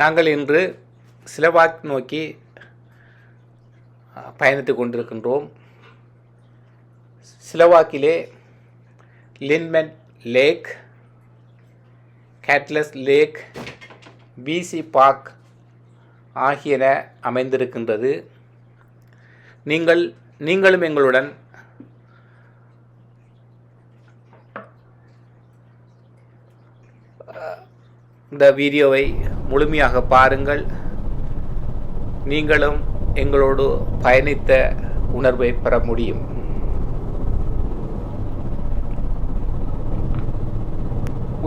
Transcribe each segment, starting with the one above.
நாங்கள் இன்று சிலவாக் நோக்கி பயணித்து கொண்டிருக்கின்றோம். சிலவாக்கிலே Lindeman Lake Cultus Lake BC park ஆகியன அமைந்திருக்கின்றது. நீங்கள் நீங்களும் எங்களுடன் இந்த வீடியோவை முழுமையாக பாருங்கள். நீங்களும் எங்களோடு பயணித்த உணர்வை பெற முடியும்.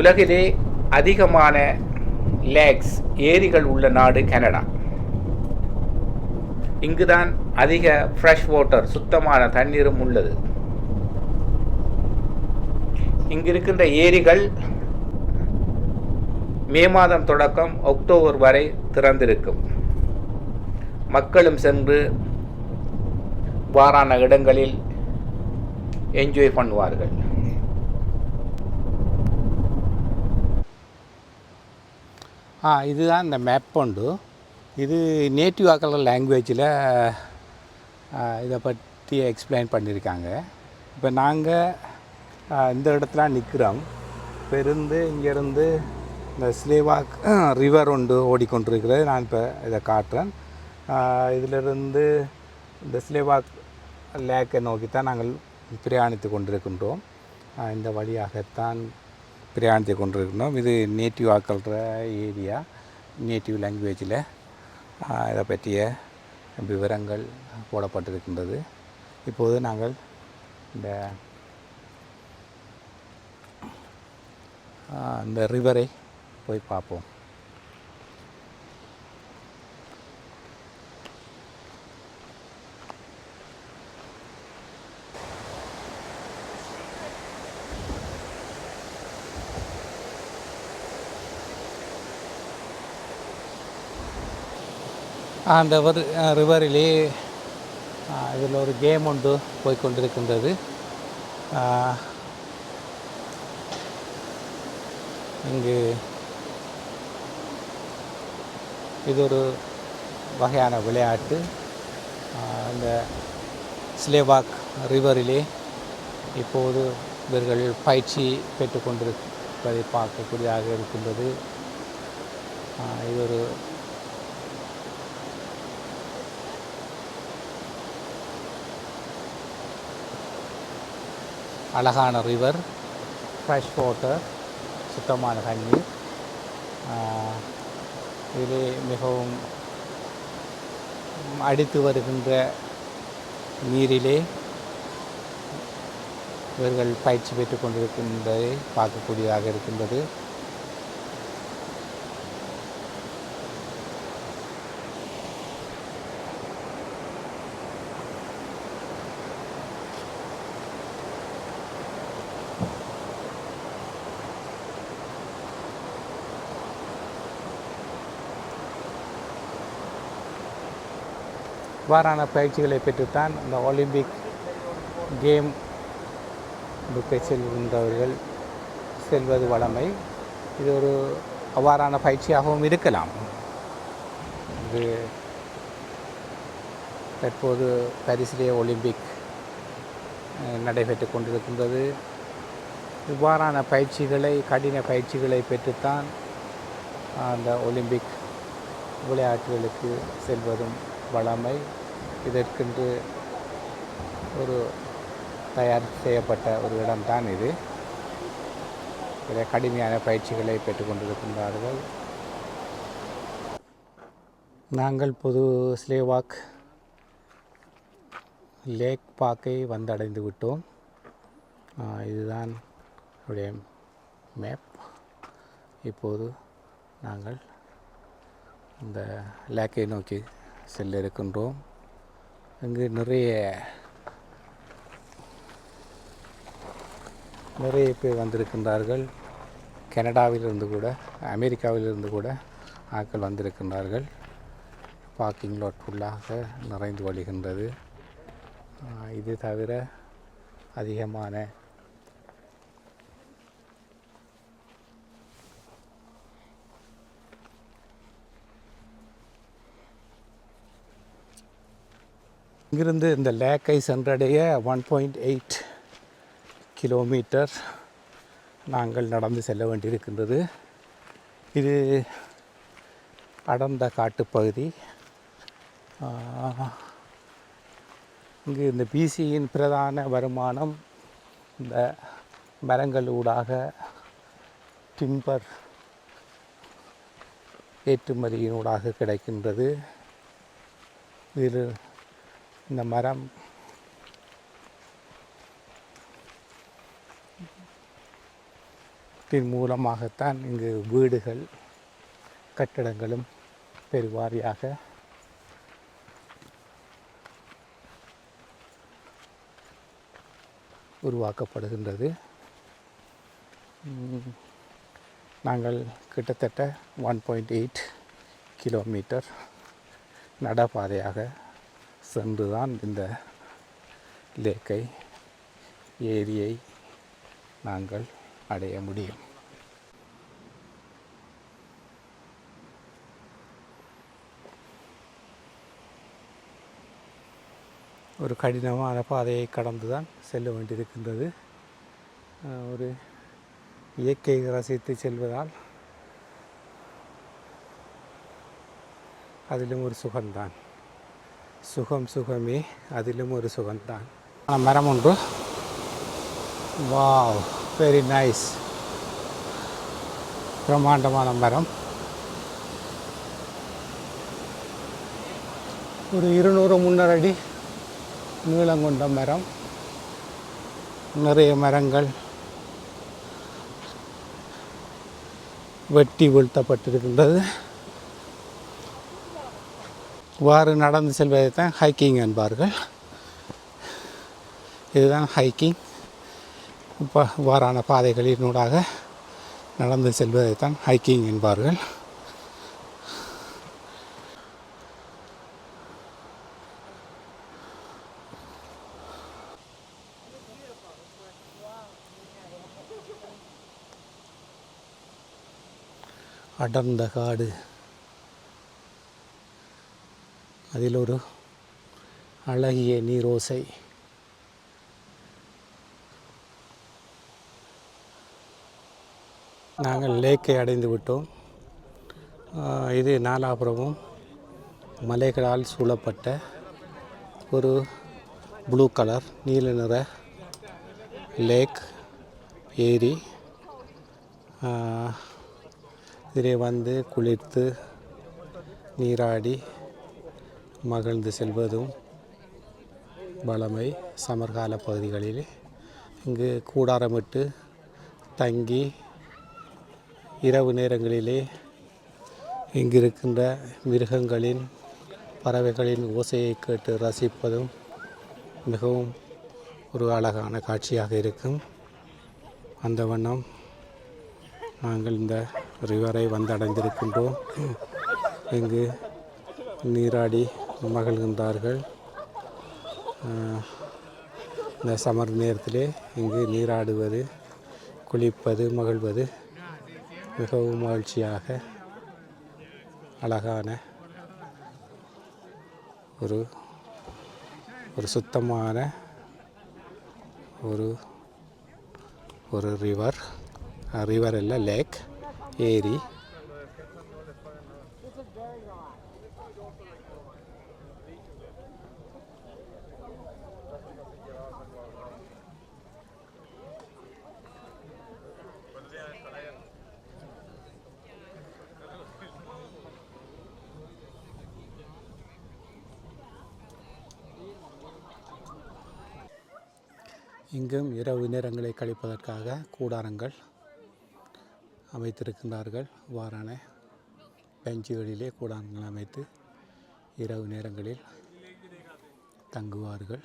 உலகிலே அதிகமான லேக்ஸ் ஏரிகள் உள்ள நாடு கனடா. இங்குதான் அதிக ஃப்ரெஷ் வாட்டர் சுத்தமான தண்ணீரும் உள்ளது. இங்கிருக்கின்ற ஏரிகள் மே மாதம் தொடக்கம் அக்டோபர் வரை திறந்திருக்கும். மக்களும் சென்று வாரான இடங்களில் என்ஜாய் பண்ணுவார்கள். ஆ இதுதான் இந்த மேப் உண்டு இது நேட்டிவ் ஆக்கலர் லாங்குவேஜில் இதை பற்றி எக்ஸ்பிளைன் பண்ணியிருக்காங்க. இப்போ நாங்கள் இந்த இடத்துல நிற்கிறோம் இப்போ இருந்து இங்கேருந்து இந்த ஸ்லேவாக் ரிவர் ஒன்று ஓடிக்கொண்டிருக்கிறது. நான் இப்போ இதை காட்டுறேன். இதிலிருந்து இந்த ஸ்லேவாக் லேக்கை நோக்கித்தான் நாங்கள் பிரயாணித்து கொண்டிருக்கின்றோம். இந்த வழியாகத்தான் பிரயாணித்து கொண்டிருக்கின்றோம். இது நேட்டிவ் ஆக்கல்ற ஏரியா நேட்டிவ் லாங்குவேஜில் இதை பற்றிய விவரங்கள் போடப்பட்டிருக்கின்றது. இப்போது நாங்கள் இந்த இந்த ரிவரை போய் பார்ப்போம். அந்த ரிவரிலே இதில் ஒரு கேம் ஒன்று போய்கொண்டிருக்கின்றது இங்கு இது ஒரு வகையான விளையாட்டு. இந்த ஸ்லேவாக் ரிவரிலே இப்போது இவர்கள் பயிற்சி பெற்றுக்கொண்டிருப்பதை பார்க்கக்கூடியதாக இருக்கின்றது. இது ஒரு அழகான ரிவர் ஃப்ரெஷ் வாட்டர் சுத்தமான தண்ணீர். இதிலே மிகவும் அடித்து வருகின்ற நீரிலே இவர்கள் பயிற்சி பெற்றுக் கொண்டிருக்கின்றதை பார்க்கக்கூடியதாக இருக்கின்றது. இவ்வாறான பயிற்சிகளை பெற்றுத்தான் இந்த ஒலிம்பிக் கேம் புக்கை செல்கின்றவர்கள் செல்வது வளமை. இது ஒரு அவ்வாறான பயிற்சியாகவும் இருக்கலாம். இது தற்போது பரிசிலே ஒலிம்பிக் நடைபெற்று கொண்டிருக்கின்றது. இவ்வாறான பயிற்சிகளை கடின பயிற்சிகளை பெற்றுத்தான் அந்த ஒலிம்பிக் விளையாட்டுகளுக்கு செல்வதும் வளமை இதற்கென்று ஒரு தயார் செய்யப்பட்ட ஒரு இடம்தான் இது. இதில் கடுமையான பயிற்சிகளை பெற்றுக்கொண்டிருக்கின்றார்கள். நாங்கள் பொது ஸ்லேவாக் லேக் பார்க்கை வந்தடைந்து விட்டோம். இதுதான் உடைய மேப். இப்போது நாங்கள் இந்த லேக்கை நோக்கி செல்ல இருக்கின்றோம் அங்கு நிறைய நிறைய பேர் வந்திருக்கின்றார்கள். கனடாவிலிருந்து கூட அமெரிக்காவிலிருந்து கூட ஆட்கள் வந்திருக்கின்றார்கள். பார்க்கிங் லாட் ஃபுல்லாக நிறைந்து வழிகின்றது. இது தவிர அதிகமான இங்கிருந்து இந்த லேக்கை சென்றடைய ஒன் பாயிண்ட் எயிட் கிலோமீட்டர் நாங்கள் நடந்து செல்ல வேண்டியிருக்கின்றது. இது அடர்ந்த காட்டுப்பகுதி. இங்கு இந்த பிசியின் பிரதான வருமானம் இந்த மரங்கள் ஊடாக டிம்பர் ஏற்றுமதியினூடாக கிடைக்கின்றது. இதில் இந்த மரம். மூலமாகத்தான் இங்கு வீடுகள் கட்டடங்களும் பெருவாரியாக உருவாக்கப்படுகின்றது. நாங்கள் கிட்டத்தட்ட ஒன் பாயிண்ட் எயிட் கிலோமீட்டர் நடப்பாதையாக சென்று தான் இந்த லேக்கை ஏரியை நாங்கள் அடைய முடியும். ஒரு கடினமான பாதையை கடந்து தான் செல்ல வேண்டியிருக்கின்றது. ஒரு இயற்கை ரசித்து செல்வதால் அதிலும் ஒரு சுகம்தான். சுகம் சுகமே அதிலும் ஒரு சுகம்தான். ஆ மரம் ஒன்று வாவ் வெரி நைஸ் பிரம்மாண்டமான மரம். ஒரு இருநூறு முன்னூறு அடி நீளம் கொண்ட மரம். நிறைய மரங்கள். வெட்டி வீழ்த்தப்பட்டிருக்கின்றது. இவ்வாறு நடந்து செல்வதைத்தான் ஹைக்கிங் என்பார்கள். இதுதான் ஹைக்கிங் இப்போ இவ்வாறான பாதைகளினூடாக நடந்து செல்வதைத்தான் ஹைக்கிங் என்பார்கள். அடர்ந்த காடு அதில் ஒரு அழகிய நீரோசை. நாங்கள் லேக்கை அடைந்து விட்டோம். இது நாலாபுரமும் மலைகளால் சூழப்பட்ட ஒரு ப்ளூ கலர் நீல நிற லேக் ஏரி. இதில் இதிலே வந்து குளித்து நீராடி மகிழ்ந்து செல்வதும் வளமை சமர்கால பகுதிகளில். இங்கு கூடாரமிட்டு தங்கி இரவு நேரங்களிலே இங்கு இருக்கின்ற மிருகங்களின் பறவைகளின் ஓசையை கேட்டு ரசிப்பதும் மிகவும் ஒரு அழகான காட்சியாக இருக்கும். அந்த வண்ணம் நாங்கள் இந்த ரிவரை வந்தடைந்திருக்கின்றோம். இங்கு நீராடி மகிழ்கின்றார்கள். இந்த சமர் நேரத்திலே இங்கு நீராடுவது குளிப்பது மகிழ்வது மிகவும் மகிழ்ச்சியாக அழகான ஒரு ஒரு சுத்தமான ஒரு ஒரு ரிவர் ரிவர் இல்லை லேக் ஏரி. கூடாரங்கள் அமைத்திருக்கின்றார்கள். வாரான பெஞ்சுகளிலே கூடாரங்கள் அமைத்து இரவு நேரங்களில் தங்குவார்கள்.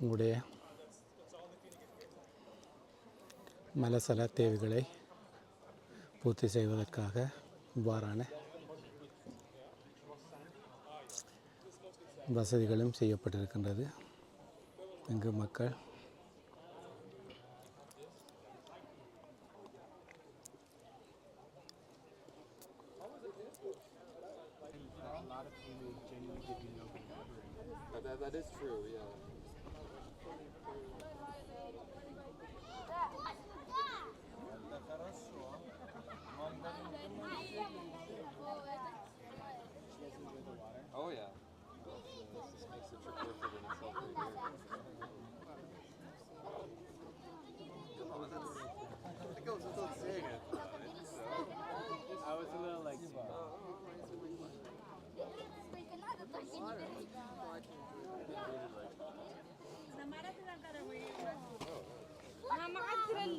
உங்களுடைய மலசல தேவைகளை பூர்த்தி செய்வதற்காக இவ்வாறான வசதிகளும் செய்யப்பட்டிருக்கின்றது இங்கு மக்கள் That, that is true, yeah.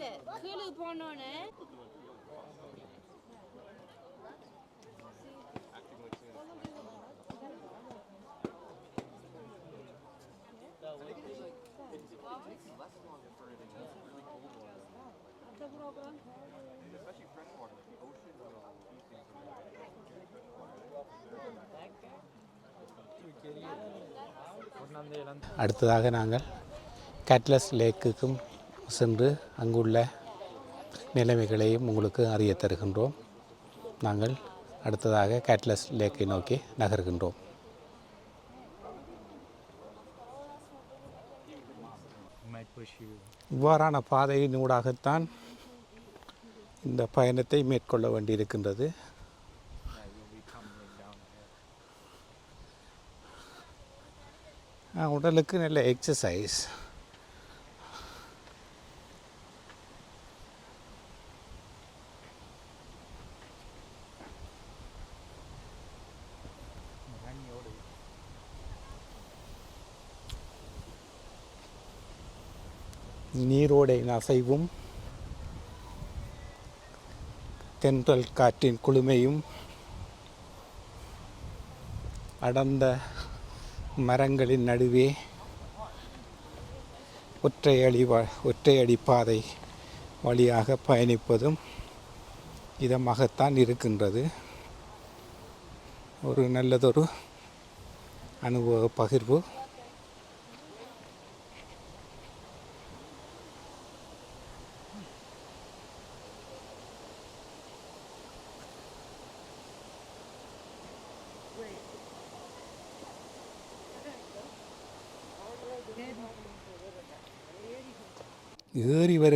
ஆத்திரல்ல கீழே போனோன்னு Especially freshwater, like the ocean and all these things are அடுத்ததாக நாங்கள் கேட்லஸ் லேக்குக்கும் சென்று அங்குள்ள நிலைமைகளையும் உங்களுக்கு அறிய தருகின்றோம். நாங்கள் அடுத்ததாக கேட்லஸ் லேக்கை நோக்கி நகர்கின்றோம். இவ்வாறான பாதையின் ஊடாகத்தான் இந்த பயணத்தை மேற்கொள்ள வேண்டியிருக்கின்றது. உடலுக்கு நல்ல எக்ஸசைஸ் அசைவும். தென்றல் காற்றின் குளுமையும் அடர்ந்த மரங்களின் நடுவே ஒற்றையடி ஒற்றையடி பாதை வழியாக பயணிப்பதும் இதமாகத்தான் இருக்கின்றது. ஒரு நல்லதொரு அனுபவ பகிர்வு.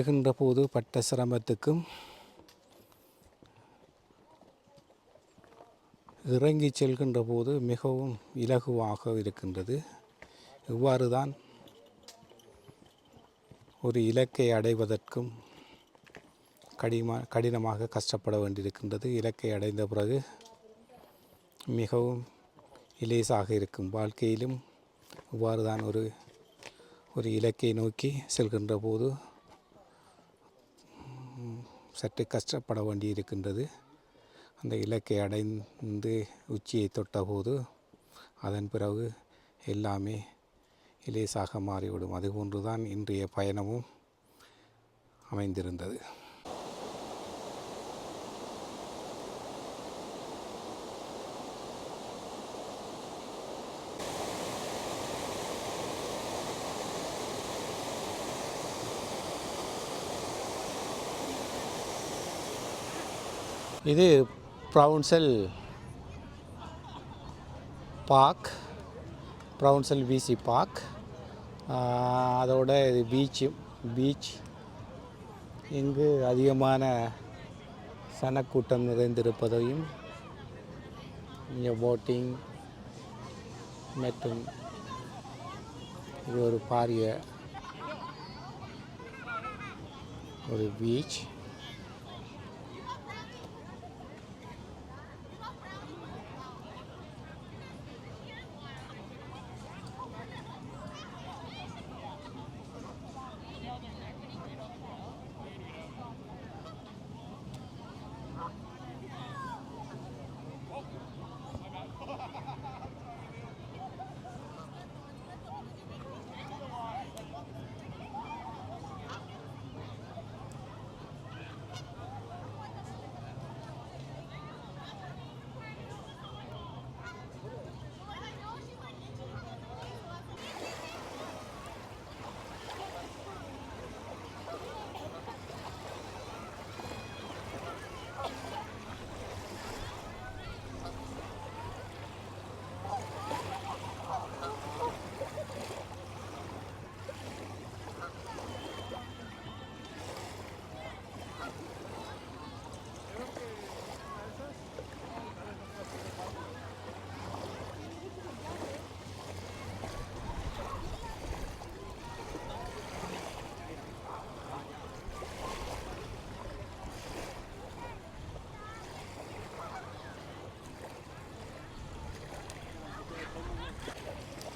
வருகின்ற போது பட்ட சிரமத்துக்கும் இறங்கி செல்கின்ற போது மிகவும் இலகுவாக இருக்கின்றது. இவ்வாறு தான் ஒரு இலக்கை அடைவதற்கும் கடிமா கடினமாக கஷ்டப்பட வேண்டியிருக்கின்றது. இலக்கை அடைந்த பிறகு மிகவும் இலேசாக இருக்கும் வாழ்க்கையிலும் இவ்வாறு தான் ஒரு ஒரு இலக்கை நோக்கி செல்கின்ற போது சற்று கஷ்டப்பட வேண்டி இருக்கின்றது அந்த இலக்கை அடைந்து உச்சியை தொட்டபோது அதன் பிறகு எல்லாமே இலேசாக மாறிவிடும். அதுபோன்று தான் இன்றைய பயணமும் அமைந்திருந்தது. இது ப்ரவுன்சல் பார்க் ப்ரவுன்சல் விசி பார்க் அதோட இது பீச்சு பீச் இங்கு அதிகமான சனக்கூட்டம் நிறைந்திருப்பதையும் இங்கே போட்டிங் மற்றும் இது ஒரு பாரிய ஒரு பீச்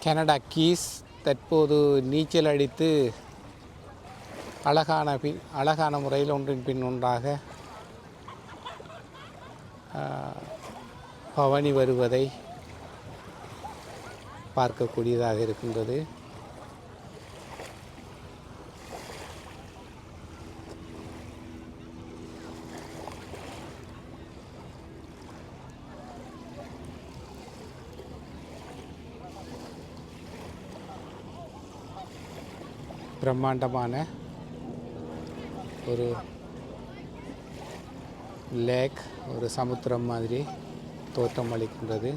கனடா கீஸ் தற்போது நீச்சல் அடித்து அழகான பின் அழகான முறையில் ஒன்றின் பின் ஒன்றாக பவனி வருவதை பார்க்கக்கூடியதாக இருக்கின்றது. பிரம்மாண்டமான ஒரு லேக் ஒரு சமுத்திரம் மாதிரி தோற்றம் அளிக்கின்றது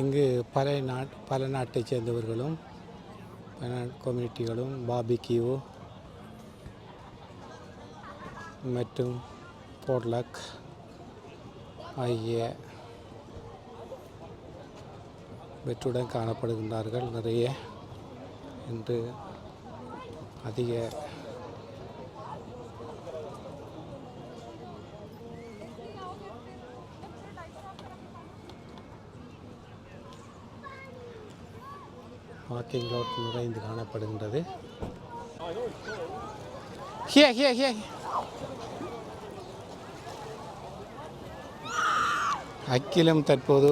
இங்கு பல நாட் பல நாட்டைச் சேர்ந்தவர்களும் பல கம்யூனிட்டிகளும் பாபிக்யூ மற்றும் போட்லக் ஆகிய வெற்றுடன் காணப்படுகின்றார்கள். நிறைய இன்று அதிக வாக்கிங் ரோட் நிறைந்து காணப்படுகின்றது. ஹிய ஹிய ஹிய அக்கிலம் தற்போது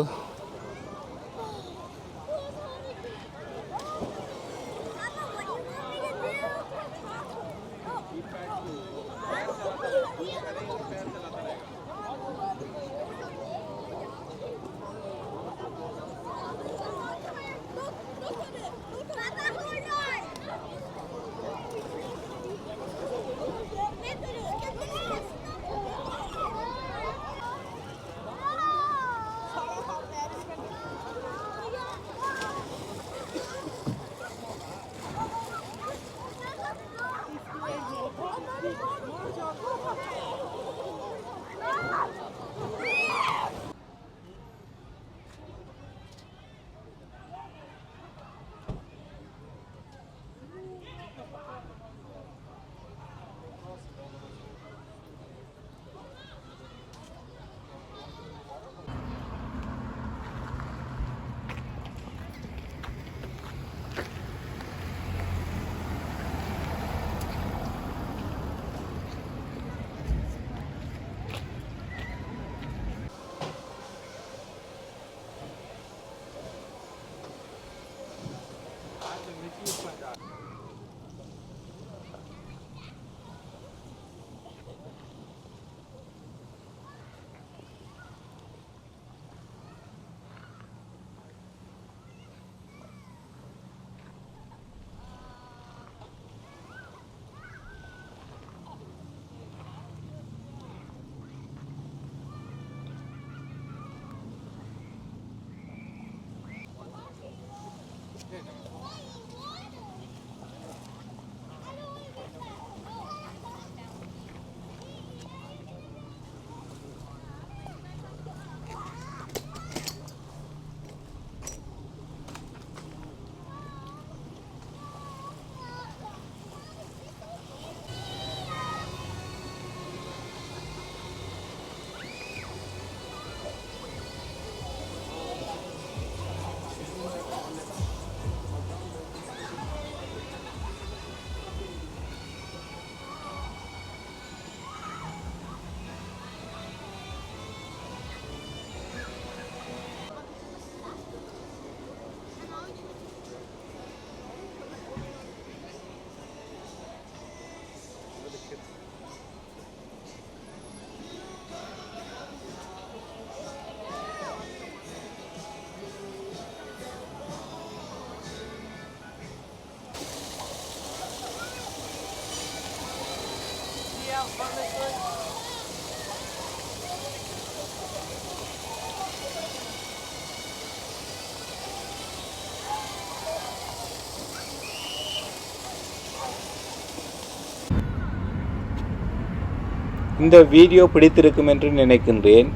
இந்த வீடியோ பிடித்திருக்கும் என்று நினைக்கின்றேன்.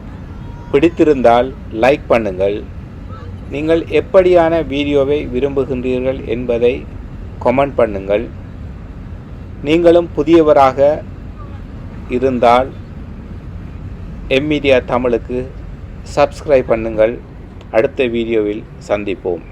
பிடித்திருந்தால் லைக் பண்ணுங்கள். நீங்கள் எப்படியான வீடியோவை விரும்புகின்றீர்கள் என்பதை கமெண்ட் பண்ணுங்கள். நீங்களும் புதியவராக இருந்தால் எம்மீடியா தமிழுக்கு சப்ஸ்கிரைப் பண்ணுங்கள். அடுத்த வீடியோவில் சந்திப்போம்.